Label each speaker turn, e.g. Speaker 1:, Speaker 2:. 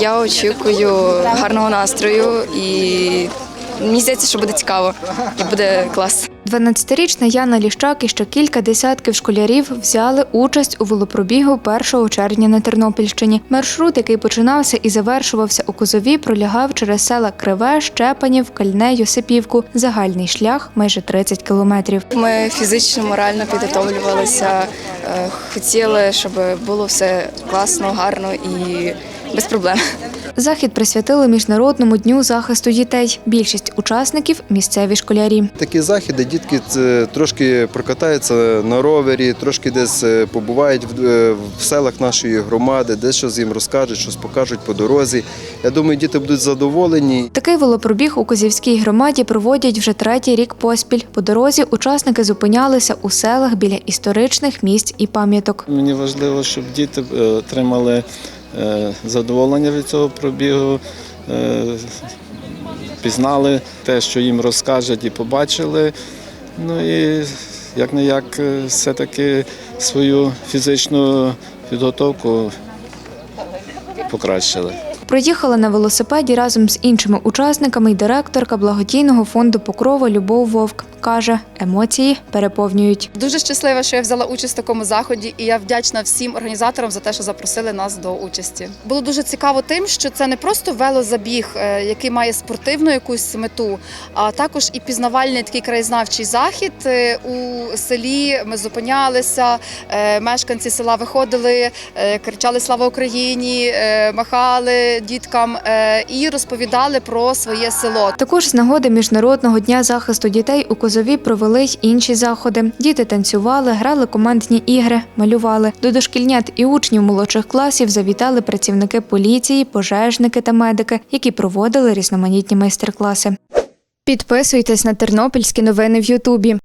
Speaker 1: Я очікую гарного настрою і мені здається, що буде цікаво і буде клас.
Speaker 2: 12-річна Яна Ліщак і ще кілька десятків школярів взяли участь у велопробігу 1 червня на Тернопільщині. Маршрут, який починався і завершувався у Козові, пролягав через села Криве, Щепанів, Кальне, Йосипівку. Загальний шлях майже 30 кілометрів.
Speaker 1: Ми фізично, морально підготовлювалися, е, хотіли, щоб було все класно, гарно і без проблем.
Speaker 2: Захід присвятили міжнародному дню захисту дітей. Більшість учасників місцеві школярі.
Speaker 3: Такі заходи дітки трошки прокатаються на ровері, трошки десь е, побувають в, е, селах нашої громади, десь щось їм розкажуть, щось покажуть по дорозі. Я думаю, діти будуть задоволені.
Speaker 2: Такий велопробіг у Козівській громаді проводять вже третій рік поспіль. По дорозі учасники зупинялися у селах біля історичних місць і пам'яток.
Speaker 4: Мені важливо, щоб діти е, отримали задоволення від цього пробігу, е, пізнали те, що їм розкажуть і побачили. Ну і як не як все-таки свою фізичну підготовку покращили.
Speaker 2: Проїхала на велосипеді разом з іншими учасниками й директорка благодійного фонду Покрова Любов Вовк. Каже, емоції переповнюють.
Speaker 5: Дуже щаслива, що я взяла участь в такому заході, і я вдячна всім організаторам за те, що запросили нас до участі. Було дуже цікаво тим, що це не просто велозабіг, е, який має спортивну якусь мету, а також і пізнавальний такий краєзнавчий захід Е, у селі. Ми зупинялися, е, мешканці села виходили, кричали Слава Україні, махали діткам і розповідали про своє село.
Speaker 2: Також з нагоди міжнародного дня захисту дітей у Козові провели й інші заходи. Діти танцювали, грали командні ігри, малювали. До дошкільнят і учнів молодших класів завітали працівники поліції, пожежники та медики, які проводили різноманітні майстер-класи. Підписуйтесь на тернопільські новини в Ютубі.